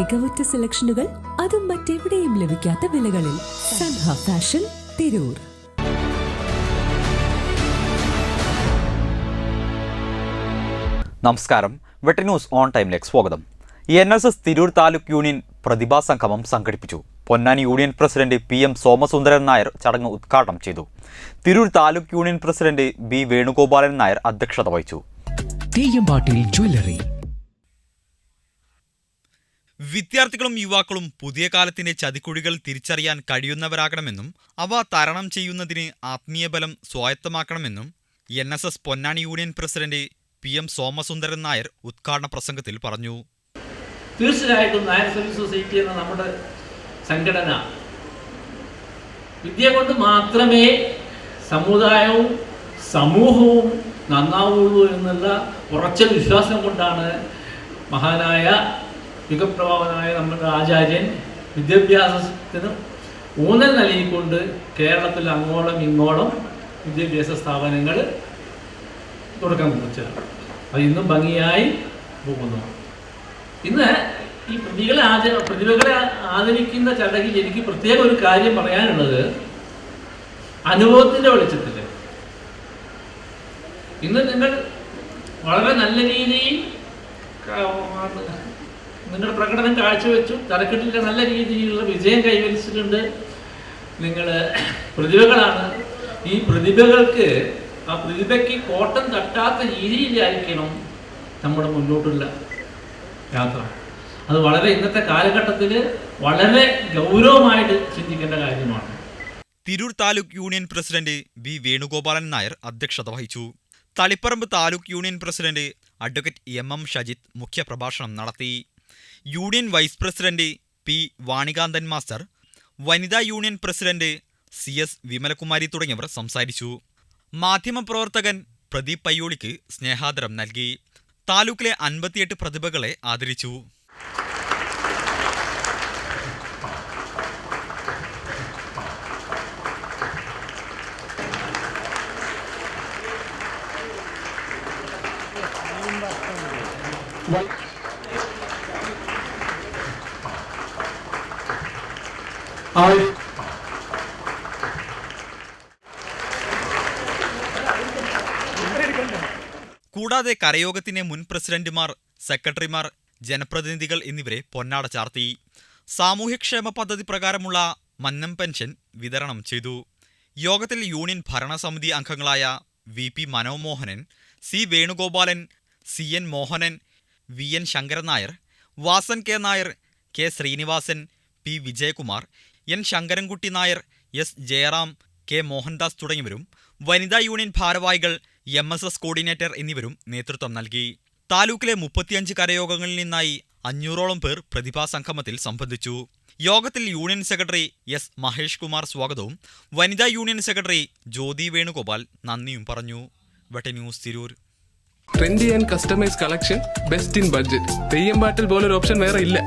മികവുറ്റ സെലക്ഷനുകൾ അതും മറ്റെവിടെയും ലഭിക്കാത്ത വിലകളിൽ സൻഹ ഫാഷൻ തിരൂർ. നമസ്കാരം. വെട്ടി ന്യൂസ് ഓൺ ടൈമിലേക്ക് സ്വാഗതം. N S S Tirur taluk union പ്രതിഭാ സംഗമം സംഘടിപ്പിച്ചു. Ponnani union president P M Somasundaran Nair ചടങ്ങ് ഉദ്ഘാടനം ചെയ്തു. Tirur taluk union president B Venugopalan Nair അധ്യക്ഷത വഹിച്ചു. തെയ്യമ്പാട്ടിൽ ജ്വല്ലറി വിദ്യാർത്ഥികളും യുവാക്കളും പുതിയ കാലത്തിന്റെ ചതിക്കുഴികൾ തിരിച്ചറിയാൻ കഴിയുന്നവരാകണമെന്നും അവ തരണം ചെയ്യുന്നതിന് ആത്മീയബലം സ്വായത്തമാക്കണമെന്നും N S S Ponnani union president P M Somasundaran Nair ഉദ്ഘാടന പ്രസംഗത്തിൽ പറഞ്ഞു. തീർച്ചയായിട്ടും നായർ സർവീസ് സൊസൈറ്റി എന്ന നമ്മുടെ സംഘടന വിദ്യ കൊണ്ട് മാത്രമേ സമുദായവും സമൂഹവും നന്നാവുള്ളൂ എന്നുള്ള ഉറച്ച വിശ്വാസം കൊണ്ടാണ് മഹാനായ യുഗപ്രഭാവനായ നമ്മുടെ ആചാര്യൻ വിദ്യാഭ്യാസത്തിന് ഊന്നൽ നൽകിക്കൊണ്ട് കേരളത്തിൽ അങ്ങോളം ഇങ്ങോളം വിദ്യാഭ്യാസ സ്ഥാപനങ്ങൾ തുടക്കം കുറിച്ചത് അത് ഇന്നും ഭംഗിയായി പോകുന്നു. ഇന്ന് ഈ പ്രതികളെ ആച പ്രതിഭകളെ ആദരിക്കുന്ന ചടങ്ങിൽ എനിക്ക് പ്രത്യേക ഒരു കാര്യം പറയാനുള്ളത് അനുഭവത്തിന്റെ വെളിച്ചത്തിൽ. ഇന്ന് നിങ്ങൾ വളരെ നല്ല രീതിയിൽ നിങ്ങളുടെ പ്രകടനം കാഴ്ചവെച്ചു. തലക്കെട്ടിലെ നല്ല രീതിയിലുള്ള വിജയം കൈവരിച്ചിട്ടുണ്ട്. നിങ്ങൾ പ്രതിഭകളാണ്. ഈ പ്രതിഭകൾക്ക് ആ പ്രതിഭയ്ക്ക് കോട്ടം തട്ടാത്ത രീതിയിലായിരിക്കണം നമ്മുടെ മുന്നോട്ടുള്ള യാത്ര. അത് വളരെ ഇന്നത്തെ കാലഘട്ടത്തിൽ വളരെ ഗൗരവമായിട്ട് ചിന്തിക്കേണ്ട കാര്യമാണ്. Tirur taluk union president B Venugopalan Nair അധ്യക്ഷത വഹിച്ചു. Taliparamba taluk union president advocate M M Shajith മുഖ്യപ്രഭാഷണം നടത്തി. Union vice president P Vanikanthan master വനിതാ union president C S Vimalakumari തുടങ്ങിയവർ സംസാരിച്ചു. മാധ്യമപ്രവർത്തകൻ പ്രദീപ് പയ്യോളിക്ക് സ്നേഹാദരം നൽകി. താലൂക്കിലെ അൻപത്തിയെട്ട് പ്രതിഭകളെ ആദരിച്ചു. കൂടാതെ കരയോഗത്തിനെ മുൻ പ്രസിഡന്റുമാർ സെക്രട്ടറിമാർ ജനപ്രതിനിധികൾ എന്നിവരെ പൊന്നാട ചാർത്തി. സാമൂഹ്യക്ഷേമ പദ്ധതി പ്രകാരമുള്ള മന്നം പെൻഷൻ വിതരണം ചെയ്തു. യോഗത്തിൽ യൂണിയൻ ഭരണസമിതി അംഗങ്ങളായ V P Manomohanan C Venugopalan C N Mohanan V N Sankaran Nair Vasan K Nair K Srinivasan P Vijayakumar N Sankarankutty Nair S Jayaram K Mohandas തുടങ്ങിയവരും വനിതാ യൂണിയൻ ഭാരവാഹികൾ എം എസ് എസ് കോർഡിനേറ്റർ എന്നിവരും നേതൃത്വം നൽകി. താലൂക്കിലെ മുപ്പത്തിയഞ്ച് കരയോഗങ്ങളിൽ നിന്നായി അഞ്ഞൂറോളം പേർ പ്രതിഭാ സംഗമത്തിൽ സംബന്ധിച്ചു. യോഗത്തിൽ union secretary S Mahesh Kumar സ്വാഗതവും വനിതാ യൂണിയൻ സെക്രട്ടറി ജ്യോതി വേണുഗോപാൽ നന്ദിയും പറഞ്ഞു. വെട്ട news Tirur. Trendy and customise collection best in budget Theyyam പാട്ടിൽ പോലൊരു ഓപ്ഷൻ വേറെ ഇല്ല.